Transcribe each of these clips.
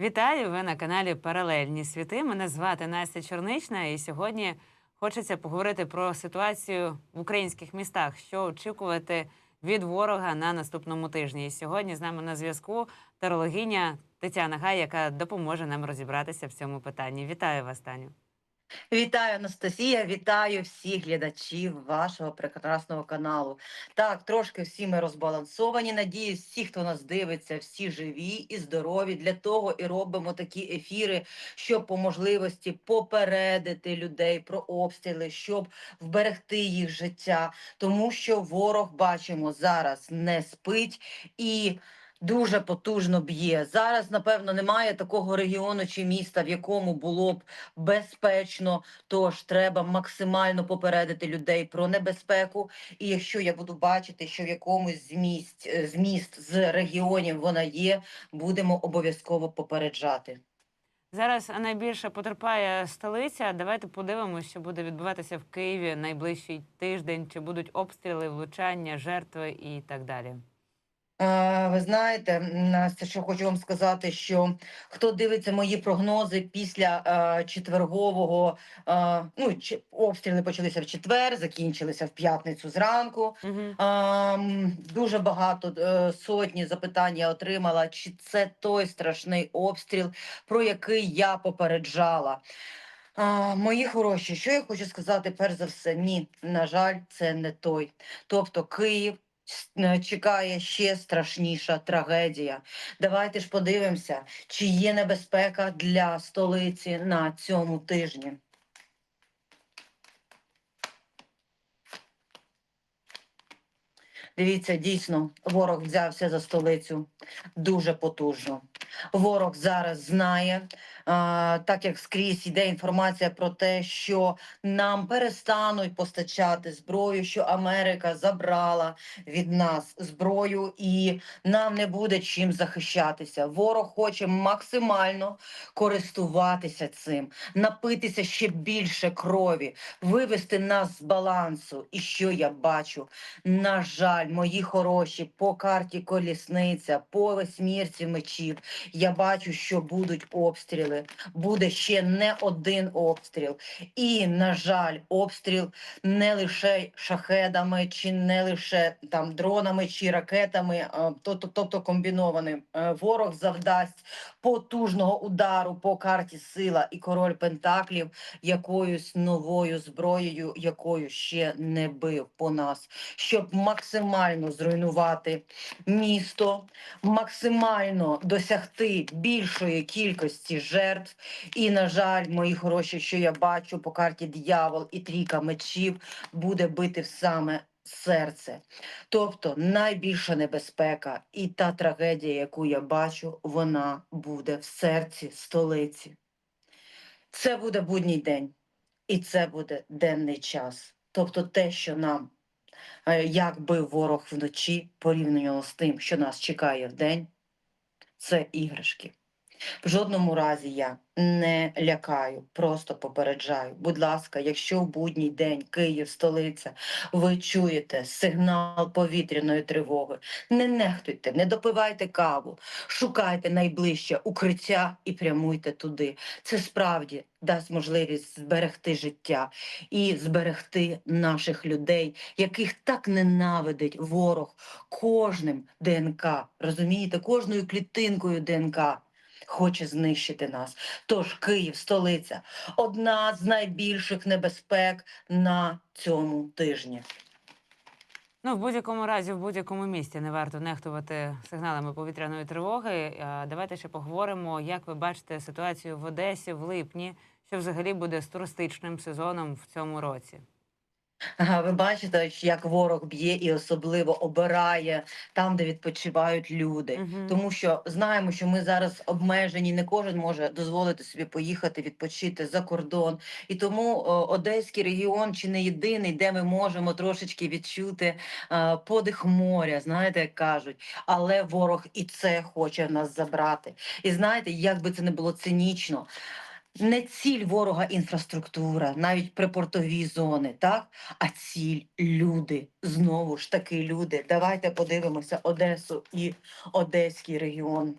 Вітаю! Ви на каналі Паралельні світи. Мене звати Настя Чорнична, і сьогодні хочеться поговорити про ситуацію в українських містах, що очікувати від ворога на наступному тижні. І сьогодні з нами на зв'язку тарологиня Тетяна Гай, яка допоможе нам розібратися в цьому питанні. Вітаю вас, Таню. Вітаю, Анастасія, вітаю всіх глядачів вашого прекрасного каналу. Так, трошки всі ми розбалансовані. Надіюсь, всі, хто нас дивиться, всі живі і здорові. Для того і робимо такі ефіри, щоб по можливості попередити людей про обстріли, щоб вберегти їх життя. Тому що ворог бачимо зараз не спить і. Дуже потужно б'є зараз. Напевно, немає такого регіону чи міста, в якому було б безпечно. Тож треба максимально попередити людей про небезпеку. І якщо я буду бачити, що в якомусь з місць е, з міст з регіонів вона є, будемо обов'язково попереджати. Зараз найбільше потерпає столиця. Давайте подивимося, що буде відбуватися в Києві найближчий тиждень, чи будуть обстріли, влучання, жертви і так далі. Е, Ви знаєте, Настя, що хочу вам сказати, що хто дивиться мої прогнози після е, четвергового, е, ну обстріли почалися в четвер, закінчилися в п'ятницю зранку. Угу. Дуже багато е, сотні запитань я отримала, чи це той страшний обстріл, про який я попереджала. А, мої хороші, що я хочу сказати, перш за все, ні, на жаль, це не той. Тобто Київ чекає ще страшніша трагедія. Давайте ж подивимося, чи є небезпека для столиці на цьому тижні. Дивіться, дійсно, ворог взявся за столицю дуже потужно. Ворог зараз знає, так як скрізь йде інформація про те, що нам перестануть постачати зброю, що Америка забрала від нас зброю, і нам не буде чим захищатися. Ворог хоче максимально користуватися цим, напитися ще більше крові, вивести нас з балансу. І що я бачу? На жаль, мої хороші, по карті колісниця, по восьмірці мечів. Я бачу, що будуть обстріли. Буде ще не один обстріл. І, на жаль, обстріл не лише шахедами, чи не лише там дронами чи ракетами, тобто, тобто комбінованим. Е, Ворог завдасть потужного удару по карті сила і король Пентаклів якоюсь новою зброєю, якою ще не бив по нас, щоб максимально зруйнувати місто, максимально досягти більшої кількості жертв. І, на жаль, мої хороші, що я бачу по карті дьявол і трійка мечів буде бити в саме серце. Тобто найбільша небезпека і та трагедія, яку я бачу, вона буде в серці столиці. Це буде будній день, і це буде денний час. Тобто те, що нам е, як бив ворог вночі, порівняно з тим, що нас чекає вдень, це іграшки. В жодному разі я не лякаю, просто попереджаю. Будь ласка, якщо в будній день Київ, столиця, ви чуєте сигнал повітряної тривоги, не нехтуйте, не допивайте каву, шукайте найближче укриття і прямуйте туди. Це справді дасть можливість зберегти життя і зберегти наших людей, яких так ненавидить ворог кожним ДНК. Розумієте, кожною клітинкою ДНК. Хоче знищити нас. Тож Київ, столиця, одна з найбільших небезпек на цьому тижні. Ну, в будь-якому разі, в будь-якому місті не варто нехтувати сигналами повітряної тривоги. Давайте ще поговоримо, як ви бачите ситуацію в Одесі в липні, що взагалі буде з туристичним сезоном в цьому році. Ага, ви бачите, як ворог б'є і особливо обирає там, де відпочивають люди. Мгм. Тому що знаємо, що ми зараз обмежені, не кожен може дозволити собі поїхати відпочити за кордон. І тому о, Одеський регіон чи не єдиний, де ми можемо трошечки відчути е, подих моря, знаєте, як кажуть. Але ворог і це хоче в нас забрати. І знаєте, як би це не було цинічно не ціль ворога інфраструктура, навіть припортові зони, так а ціль люди. Знову ж таки, люди. Давайте подивимося Одесу і Одеський регіон.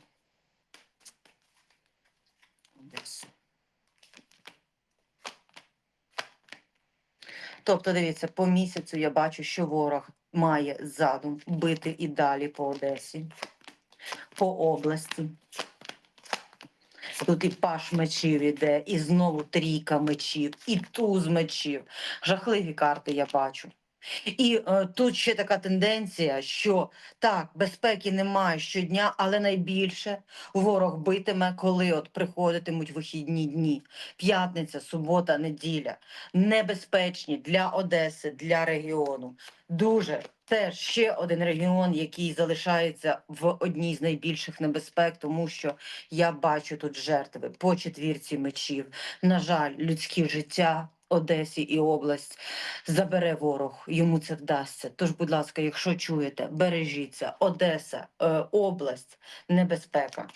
Одесу. Тобто, дивіться, по місяцю я бачу, що ворог має задум бити і далі по Одесі, по області. Тут і паш мечів іде, і знову трійка мечів, і туз мечів. Жахливі карти я бачу. І е, тут ще така тенденція, що так, безпеки немає щодня, але найбільше ворог битиме, коли от приходитимуть вихідні дні. П'ятниця, субота, неділя. Небезпечні для Одеси, для регіону. Дуже теж ще один регіон, який залишається в одній з найбільших небезпек, тому що я бачу тут жертви по четвірці мечів. На жаль, людські життя. Одесі і область забере ворог, йому це вдасться. Тож, будь ласка, якщо чуєте, бережіться, Одеса, е, область, небезпека.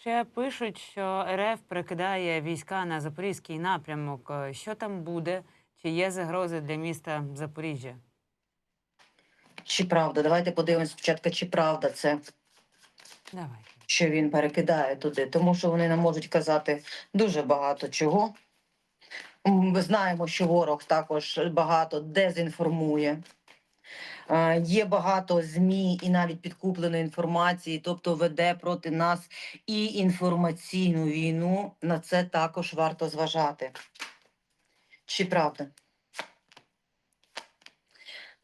Ще пишуть, що РФ перекидає війська на запорізький напрямок. Е, Що там буде? Чи є загрози для міста Запоріжжя? Чи правда? Давайте подивимось спочатку, чи правда це, Давайте. що він перекидає туди, тому що вони нам можуть казати дуже багато чого. Ми знаємо, що ворог також багато дезінформує. Є багато ЗМІ і навіть підкупленої інформації, тобто веде проти нас і інформаційну війну. На це також варто зважати. Чи правда?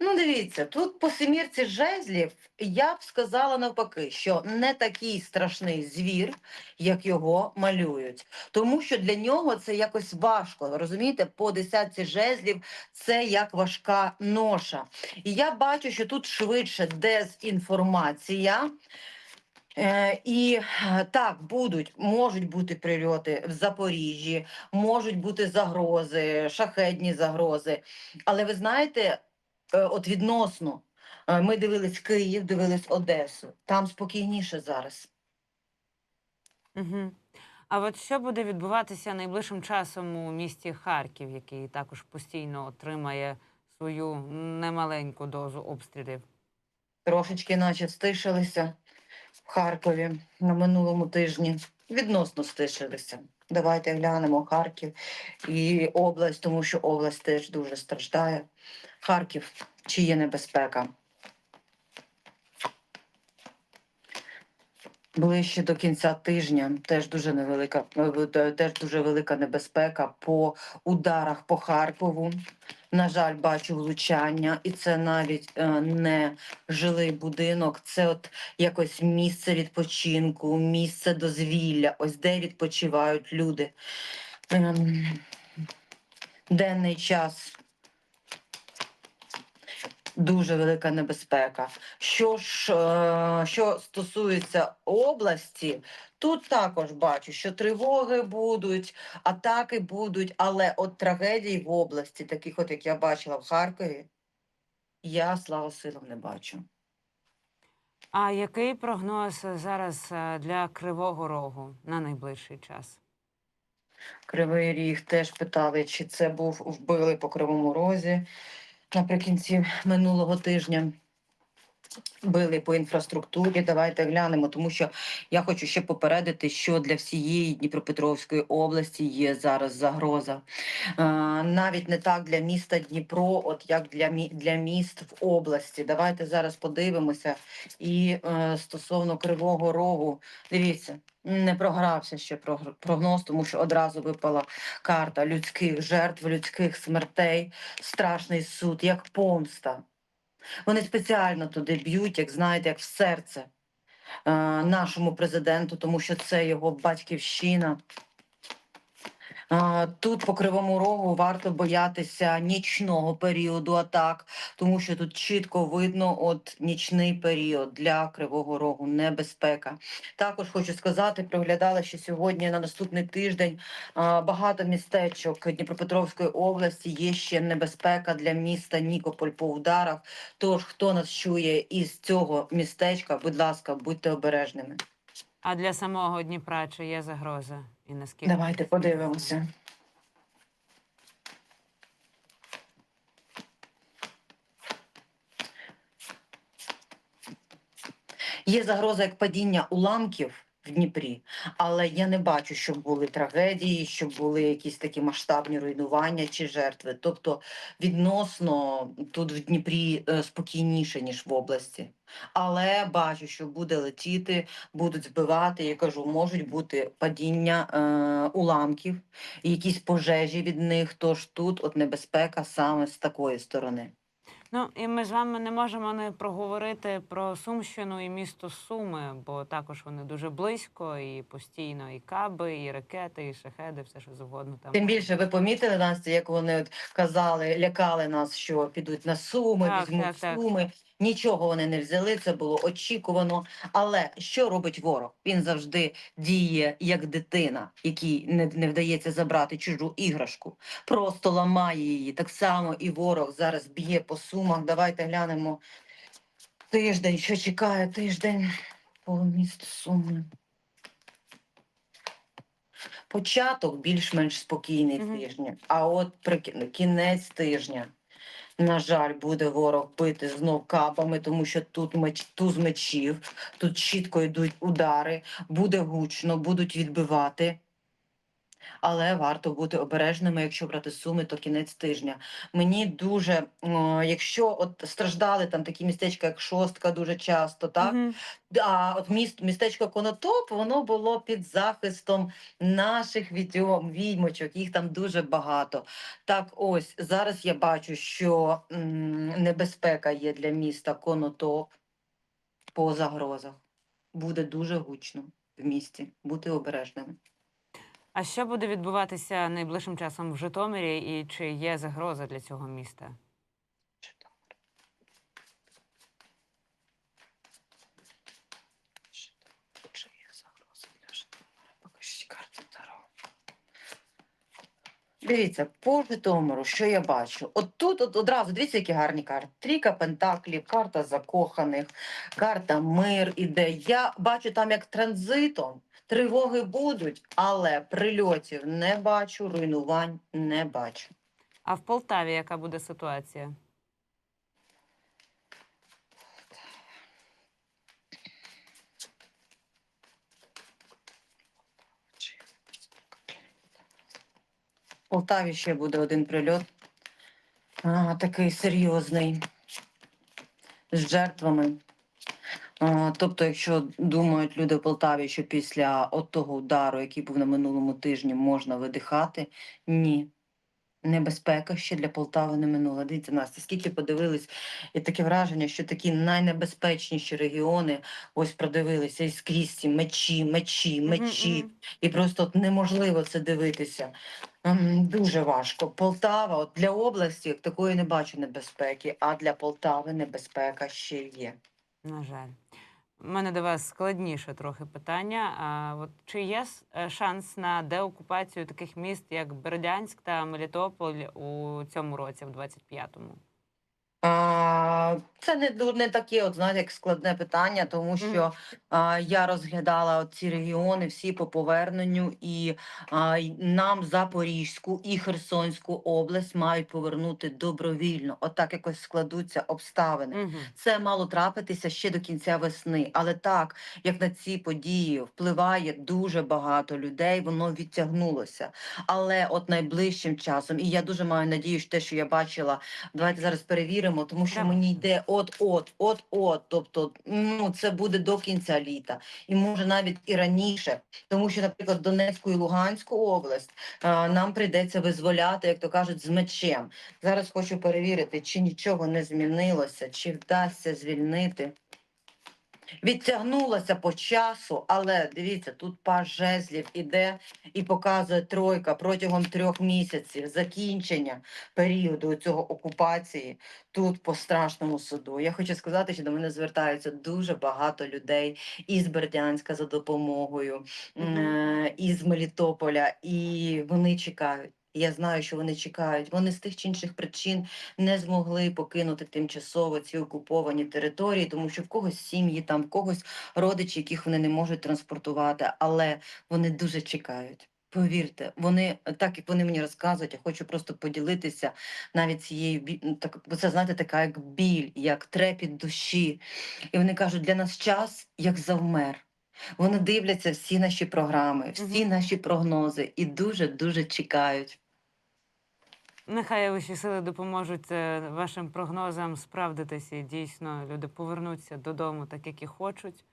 Ну, дивіться, тут по семірці жезлів я б сказала навпаки, що не такий страшний звір, як його малюють. Тому що для нього це якось важко. Розумієте, по десятці жезлів це як важка ноша. І я бачу, що тут швидше дезінформація. Е, і так, будуть, можуть бути прильоти в Запоріжжі, можуть бути загрози, шахедні загрози. Але ви знаєте, от відносно, е, ми дивились Київ, дивились Одесу. Там спокійніше зараз. Угу. А от що буде відбуватися найближчим часом у місті Харків, який також постійно отримає свою немаленьку дозу обстрілів? Трошечки, наче стишилися в Харкові на минулому тижні. Відносно стишилися. Давайте глянемо Харків і область, тому що область теж дуже страждає. Харків, чи є небезпека? Ближче до кінця тижня теж дуже невелика, е, теж дуже велика небезпека по ударах по Харкову. На жаль, бачу влучання, і це навіть е, не жилий будинок, це от якось місце відпочинку, місце дозвілля, ось де відпочивають люди. Ем, денний час. Дуже велика небезпека. Що ж, е, що стосується області, тут також бачу, що тривоги будуть, атаки будуть, але от трагедій в області, таких от як я бачила в Харкові, я слава силам не бачу. А який прогноз зараз е, для Кривого Рогу на найближчий час? Кривий Ріг теж питали, чи це був вбили по кривому розі наприкінці минулого тижня. Били по інфраструктурі. Давайте глянемо, тому що я хочу ще попередити, що для всієї Дніпропетровської області є зараз загроза. Навіть не так для міста Дніпро, от як для для міст в області. Давайте зараз подивимося. І е, стосовно Кривого Рогу, дивіться, не програвся ще прогноз, тому що одразу випала карта людських жертв, людських смертей, страшний суд, як помста. Вони спеціально туди б'ють, як знаєте, як в серце е, нашому президенту, тому що це його батьківщина. Тут по кривому рогу варто боятися нічного періоду атак, тому що тут чітко видно от нічний період для кривого рогу небезпека. Також хочу сказати, проглядала, що сьогодні на наступний тиждень багато містечок Дніпропетровської області є ще небезпека для міста Нікополь по ударах. Тож, хто нас чує із цього містечка, будь ласка, будьте обережними. А для самого Дніпра чи є загроза? І наскільки? Давайте подивимося. Є загроза як падіння уламків в Дніпрі. Але я не бачу, щоб були трагедії, щоб були якісь такі масштабні руйнування чи жертви. Тобто відносно тут в Дніпрі е, спокійніше, ніж в області. Але бачу, що буде летіти, будуть збивати. Я кажу, можуть бути падіння е, уламків, якісь пожежі від них. Тож тут от небезпека саме з такої сторони. Ну і ми з вами не можемо не проговорити про Сумщину і місто Суми, бо також вони дуже близько, і постійно і каби, і ракети, і шахеди, все що завгодно там. Тим більше ви помітили Настя, як вони от казали, лякали нас, що підуть на суми, Так, візьмуть так, так. Нічого вони не взяли, це було очікувано. Але що робить ворог? Він завжди діє як дитина, якій не, не вдається забрати чужу іграшку, просто ламає її. Так само і ворог зараз б'є по сумах. Давайте глянемо тиждень, що чекає тиждень по місту Суми. Початок більш-менш спокійний Мгм. тижня, а от при кінець тижня, на жаль, буде ворог бити знов капами, тому що тут меч, туз мечів, тут чітко йдуть удари, буде гучно, будуть відбивати. Але варто бути обережними, якщо брати суми, то кінець тижня. Мені дуже, якщо от страждали там такі містечка, як шостка, дуже часто, так Мгм. а от міст, містечко Конотоп, воно було під захистом наших відьом, відьмочок, їх там дуже багато. Так ось зараз я бачу, що м, небезпека є для міста Конотоп по загрозах. Буде дуже гучно в місті, бути обережними. А що буде відбуватися найближчим часом в Житомирі, і чи є загроза для цього міста? Чи є загроза для Житомира? Покажіть карту Таро. Дивіться, по Житомиру, що я бачу? От тут от одразу дивіться, які гарні карти. Трійка пентаклів, карта закоханих, карта мир іде. Я бачу там як транзитом. Тривоги будуть, але прильотів не бачу, руйнувань не бачу. А в Полтаві яка буде ситуація? В Полтаві ще буде один прильот. А, такий серйозний. З жертвами. А, тобто, якщо думають люди в Полтаві, що після от того удару, який був на минулому тижні, можна видихати, ні. Небезпека ще для Полтави не минула. Дивіться, Настя, скільки подивились, і таке враження, що такі найнебезпечніші регіони ось продивилися і скрізь ці мечі, мечі, мечі. мгм. І просто от неможливо це дивитися. Ем, Дуже важко. Полтава, от для області як такої не бачу небезпеки, а для Полтави небезпека ще є. На жаль. У мене до вас складніше трохи питання. А от чи є е, шанс на деокупацію таких міст, як Бердянськ та Мелітополь у цьому році, в 25-му? А, це не, ду- не таке, от, знаєте, як складне питання, тому що а, я розглядала ці регіони всі по поверненню, і а, нам Запорізьку і Херсонську область мають повернути добровільно. Отак якось складуться обставини. Угу. Це мало трапитися ще до кінця весни, але так як на ці події впливає дуже багато людей, воно відтягнулося. Але от найближчим часом, і я дуже маю надію, що те, що я бачила, давайте зараз перевіримо, тому що мені йде от-от, от-от. Тобто, ну це буде до кінця літа, і може навіть і раніше, тому що, наприклад, Донецьку і Луганську область а, нам прийдеться визволяти, як то кажуть, з мечем. Зараз хочу перевірити, чи нічого не змінилося, чи вдасться звільнити. Відтягнулося по часу, але дивіться, тут паж жезлів іде і показує тройка протягом трьох місяців закінчення періоду цього окупації тут по страшному суду. Я хочу сказати, що до мене звертаються дуже багато людей із Бердянська за допомогою, Мгм. е, із Мелітополя, і вони чекають. Я знаю, що вони чекають. Вони з тих чи інших причин не змогли покинути тимчасово ці окуповані території, тому що в когось сім'ї, там в когось родичі, яких вони не можуть транспортувати, але вони дуже чекають. Повірте, вони так як вони мені розказують, я хочу просто поділитися навіть цією ну, так, бо це знаєте, така як біль, як трепіт душі. І вони кажуть, для нас час як завмер. Вони дивляться всі наші програми, всі наші прогнози і дуже-дуже чекають. Нехай вищі сили допоможуть е, вашим прогнозам справдитися. Дійсно люди повернуться додому, так як і хочуть.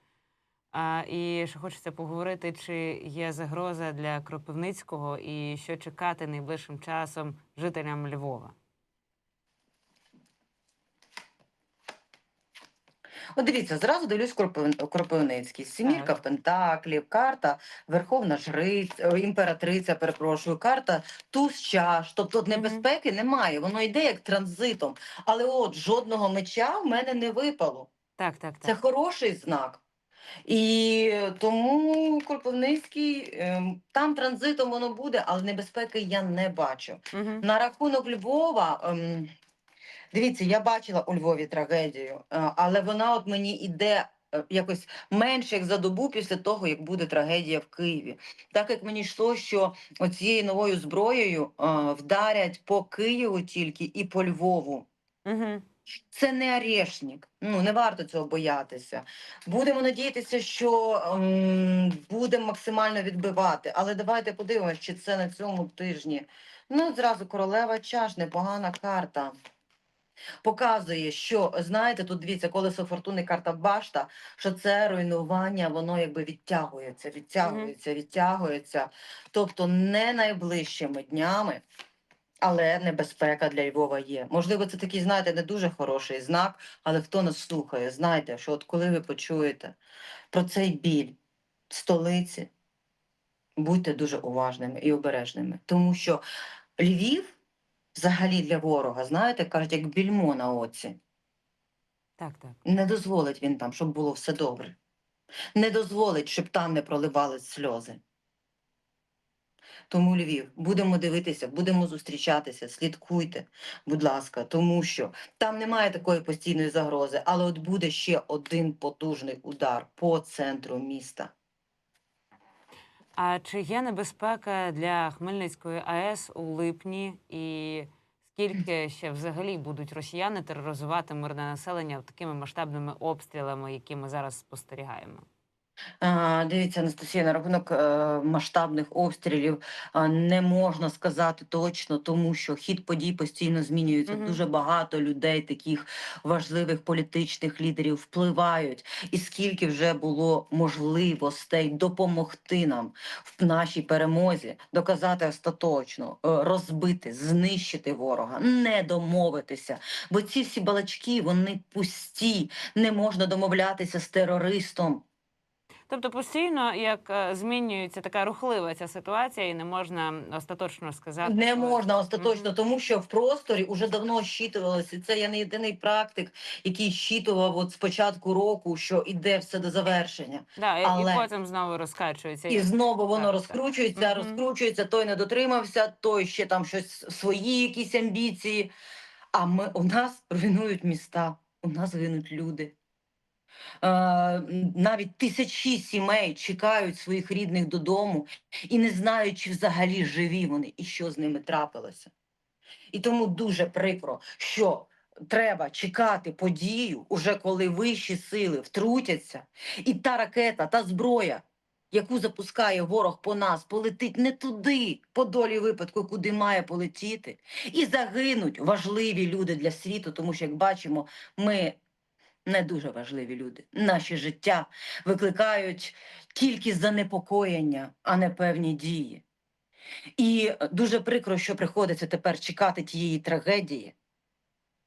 А, і ще хочеться поговорити, чи є загроза для Кропивницького і що чекати найближчим часом жителям Львова. От дивіться, зразу дивлюсь Кропив- Кропивницький. Сімірка Так. Пентаклів, карта Верховна Жриця, о, імператриця, перепрошую, карта туз чаш. Тобто от небезпеки немає, воно йде як транзитом. Але от жодного меча в мене не випало. Так, так, Це так. хороший знак. І тому Кропивницький, ем, там транзитом воно буде, але небезпеки я не бачу. Угу. На рахунок Львова, ем, дивіться, я бачила у Львові трагедію, е, але вона от мені іде е, якось менше як за добу після того, як буде трагедія в Києві. Так як мені йшло, що оцією новою зброєю е, вдарять по Києву тільки і по Львову. Угу. Це не орешник. Ну не варто цього боятися. Будемо надіятися, що ем, будемо максимально відбивати. Але давайте подивимося, чи це на цьому тижні. Ну, зразу королева чаш, непогана карта. Показує, що знаєте, тут дивіться, колесо фортуни, карта башта, що це руйнування, воно якби відтягується, відтягується, відтягується. Тобто не найближчими днями, але небезпека для Львова є. Можливо, це такий, знаєте, не дуже хороший знак, але хто нас слухає, знайте, що от коли ви почуєте про цей біль столиці, будьте дуже уважними і обережними, тому що Львів взагалі для ворога, знаєте, кажуть, як більмо на оці. Так, так. Не дозволить він там, щоб було все добре. Не дозволить, щоб там не проливались сльози. Тому Львів, будемо дивитися, будемо зустрічатися, слідкуйте, будь ласка, тому що там немає такої постійної загрози, але от буде ще один потужний удар по центру міста. А чи є небезпека для Хмельницької АЕС у липні? І скільки ще взагалі будуть росіяни тероризувати мирне населення такими масштабними обстрілами, які ми зараз спостерігаємо? Дивіться, Анастасія, на рахунок е, масштабних обстрілів не можна сказати точно, тому що хід подій постійно змінюється. Мгм. Дуже багато людей, таких важливих політичних лідерів, впливають. І скільки вже було можливостей допомогти нам в нашій перемозі, доказати остаточно, е, розбити, знищити ворога, не домовитися. Бо ці всі балачки вони пусті. Не можна домовлятися з терористом. Тобто постійно як е, змінюється така рухлива ця ситуація, і не можна остаточно сказати. Не що- можна остаточно, Мгм. тому що в просторі вже давно щитувалося. Це я не єдиний практик, який щитував от з початку року, що іде все до завершення. Да, і, Але- і потім знову розкачується. І знову воно Так, так. розкручується, Мгм. розкручується, той не дотримався, той ще там щось свої якісь амбіції. А ми у нас руйнують міста, у нас гинуть люди. Е, навіть тисячі сімей чекають своїх рідних додому і не знають, чи взагалі живі вони і що з ними трапилося. І тому дуже прикро, що треба чекати подію, уже коли вищі сили втрутяться, і та ракета, та зброя, яку запускає ворог по нас, полетить не туди, по долі випадку, куди має полетіти, і загинуть важливі люди для світу, тому що, як бачимо, ми не дуже важливі люди. Наші життя викликають тільки занепокоєння, а не певні дії. І е, дуже прикро, що приходиться тепер чекати тієї трагедії,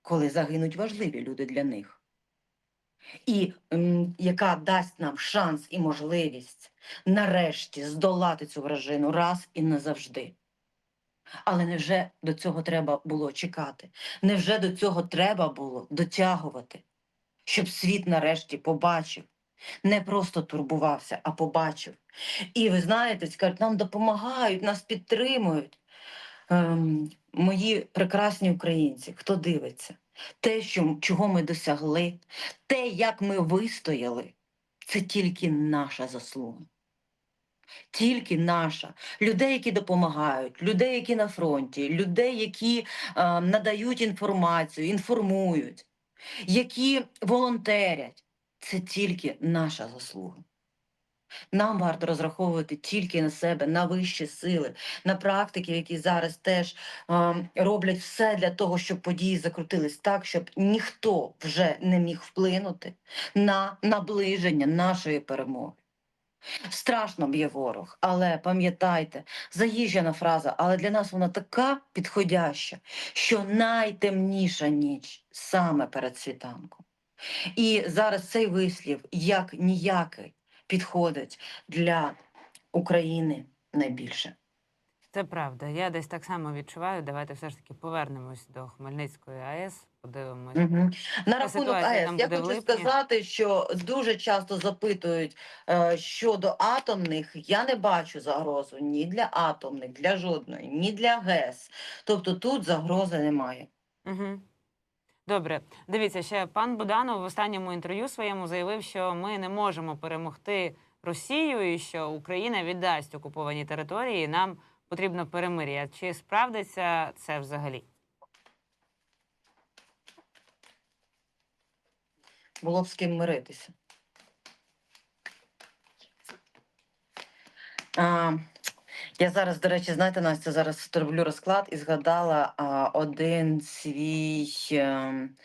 коли загинуть важливі люди для них. І м, яка дасть нам шанс і можливість нарешті здолати цю вражину раз і назавжди. Але невже до цього треба було чекати? Невже до цього треба було дотягувати, щоб світ нарешті побачив? Не просто турбувався, а побачив. І ви знаєте, скажуть, нам допомагають, нас підтримують. Ем, мої прекрасні українці, хто дивиться, те, що, чого ми досягли, те, як ми вистояли, це тільки наша заслуга. Тільки наша. Людей, які допомагають, людей, які на фронті, людей, які е, надають інформацію, інформують, які волонтерять. Це тільки наша заслуга. Нам варто розраховувати тільки на себе, на вищі сили, на практики, які зараз теж е, роблять все для того, щоб події закрутились так, щоб ніхто вже не міг вплинути на наближення нашої перемоги. Страшно б'є ворог, але пам'ятайте, заїжджена фраза, але для нас вона така підходяща, що найтемніша ніч саме перед світанком. І зараз цей вислів, як ніякий, підходить для України найбільше. Це правда. Я десь так само відчуваю. Давайте все ж таки повернемось до Хмельницької АЕС, подивимось. Угу. На рахунок АЕС я хочу липні. сказати, що дуже часто запитують е, щодо атомних. Я не бачу загрозу ні для атомних, для жодної, ні для ГЕС. Тобто тут загрози немає. Угу. Добре, дивіться, ще пан Буданов в останньому інтерв'ю своєму заявив, що ми не можемо перемогти Росію і що Україна віддасть окуповані території. Нам потрібно перемир'я. Чи справдиться це взагалі? Було б з ким миритися. А, я зараз, до речі, знаєте, Настя, зараз роблю розклад і згадала а, один свій ем,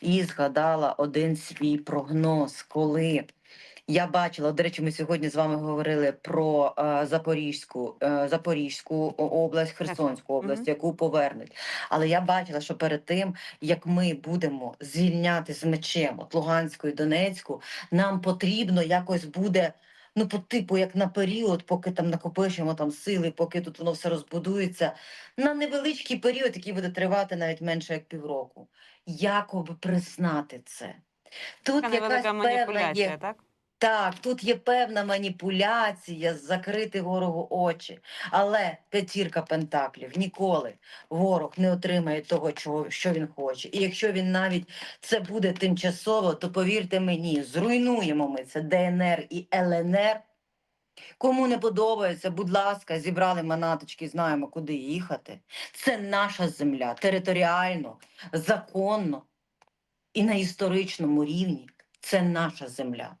і згадала один свій прогноз, коли я бачила, до речі, ми сьогодні з вами говорили про е, Запорізьку, е, Запорізьку область, Херсонську область, Мгм. яку повернуть. Але я бачила, що перед тим, як ми будемо звільняти з мечем от Луганську і Донецьку, нам потрібно якось буде. Ну, по типу, як на період, поки там накопичимо там сили, поки тут воно все розбудується, на невеличкий період, який буде тривати навіть менше як півроку. Якоби признати це. Тут Така якась певна маніпуляція, є так? Так, тут є певна маніпуляція, закрити ворогу очі. Але п'ятірка пентаклів ніколи ворог не отримає того, що він хоче. І якщо він навіть це буде тимчасово, то повірте мені, зруйнуємо ми це ДНР і ЛНР. Кому не подобається, будь ласка, зібрали манаточки, знаємо, куди їхати. Це наша земля територіально, законно і на історичному рівні. Це наша земля.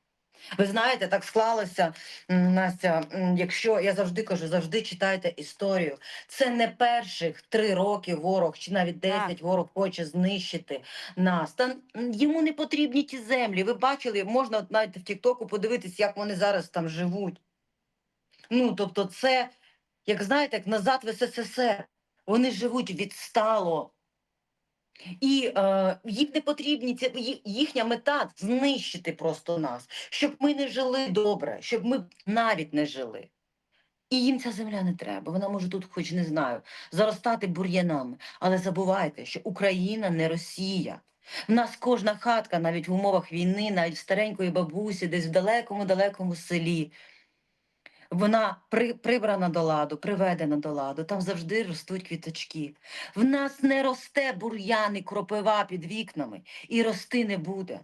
Ви знаєте, так склалося, Настя, якщо я завжди кажу, завжди читайте історію. Це не перших три роки ворог, чи навіть десять ворог хоче знищити нас. Та йому не потрібні ті землі. Ви бачили, можна навіть в Тіктоку подивитись, як вони зараз там живуть. Ну, тобто, це, як знаєте, як назад в СССР. Вони живуть відстало. І е, їм не потрібні їхня мета знищити просто нас, щоб ми не жили добре, щоб ми навіть не жили. І їм ця земля не треба. Вона може тут, хоч не знаю, заростати бур'янами. Але забувайте, що Україна не Росія. В нас кожна хатка, навіть в умовах війни, навіть старенької бабусі, десь в далекому-далекому селі. Вона при, прибрана до ладу, приведена до ладу, там завжди ростуть квіточки. В нас не росте бур'яни, кропива під вікнами, і рости не буде.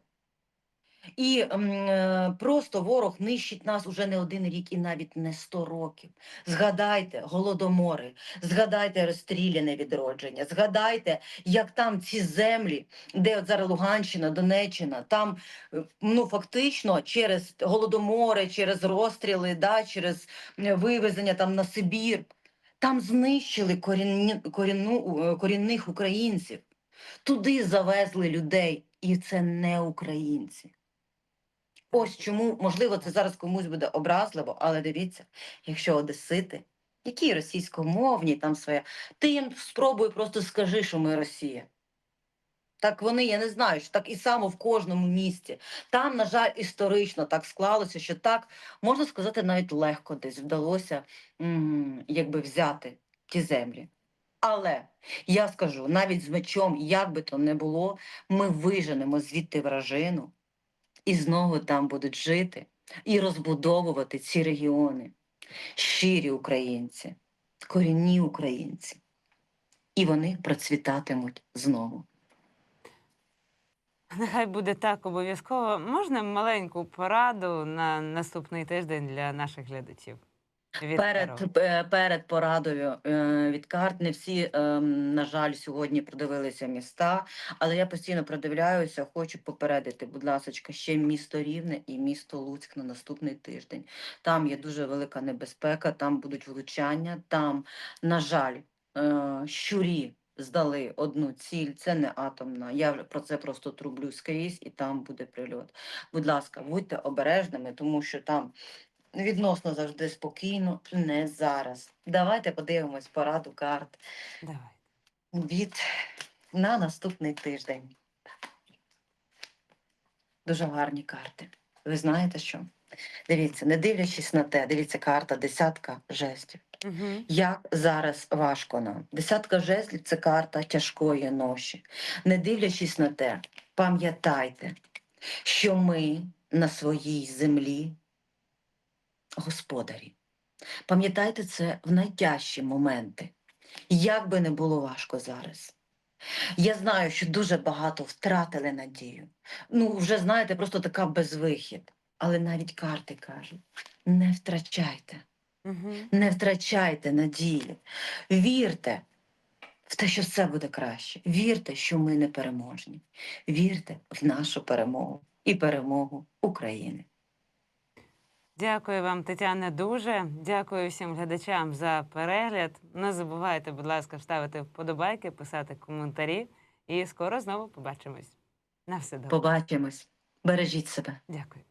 І м, е, просто ворог нищить нас уже не один рік і навіть не сто років. Згадайте голодомори, згадайте розстріляне відродження, згадайте, як там ці землі, де от зараз Луганщина, Донеччина, там е, ну фактично через голодомори, через розстріли, да, через е, вивезення там на Сибір, там знищили корінні, корінну, корінних українців. Туди завезли людей, і це не українці. Ось чому, можливо, це зараз комусь буде образливо, але дивіться, якщо одесити, які російськомовні там своє, ти їм спробуй просто скажи, що ми Росія. Так вони, я не знаю, що так і само в кожному місті. Там, на жаль, історично так склалося, що так, можна сказати, навіть легко десь вдалося якби взяти ті землі. Але я скажу, навіть з мечом, як би то не було, ми виженемо звідти вражину і знову там будуть жити і розбудовувати ці регіони. Щирі українці, корінні українці. І вони процвітатимуть знову. Нехай буде так обов'язково. Можна маленьку пораду на наступний тиждень для наших глядачів? Від Перед, е, перед порадою е, від карт не всі, ем, на жаль, сьогодні продивилися міста, але я постійно продивляюся, хочу попередити, будь ласка, ще місто Рівне і місто Луцьк на наступний тиждень. Там є дуже велика небезпека, там будуть влучання, там, на жаль, е, щурі здали одну ціль, це не атомна. Я вже про це просто трублю скрізь, і там буде прильот. Будь ласка, будьте обережними, тому що там відносно завжди спокійно, не зараз. Давайте подивимось пораду карт Давай. від на наступний тиждень. Дуже гарні карти. Ви знаєте що? Дивіться, не дивлячись на те, дивіться, карта десятка жестів. Угу. Як зараз важко нам. Десятка жезлів це карта тяжкої ноші. Не дивлячись на те, пам'ятайте, що ми на своїй землі господарі. Пам'ятайте це в найтяжчі моменти. Як би не було важко зараз. Я знаю, що дуже багато втратили надію. Ну, вже знаєте, просто така безвихід. Але навіть карти кажуть: не втрачайте. Угу. Не втрачайте надії. Вірте в те, що все буде краще. Вірте, що ми не переможні. Вірте в нашу перемогу і перемогу України. Дякую вам, Тетяна, дуже. Дякую всім глядачам за перегляд. Не забувайте, будь ласка, ставити вподобайки, писати коментарі. І скоро знову побачимось. На все добре. Побачимось. Бережіть себе. Дякую.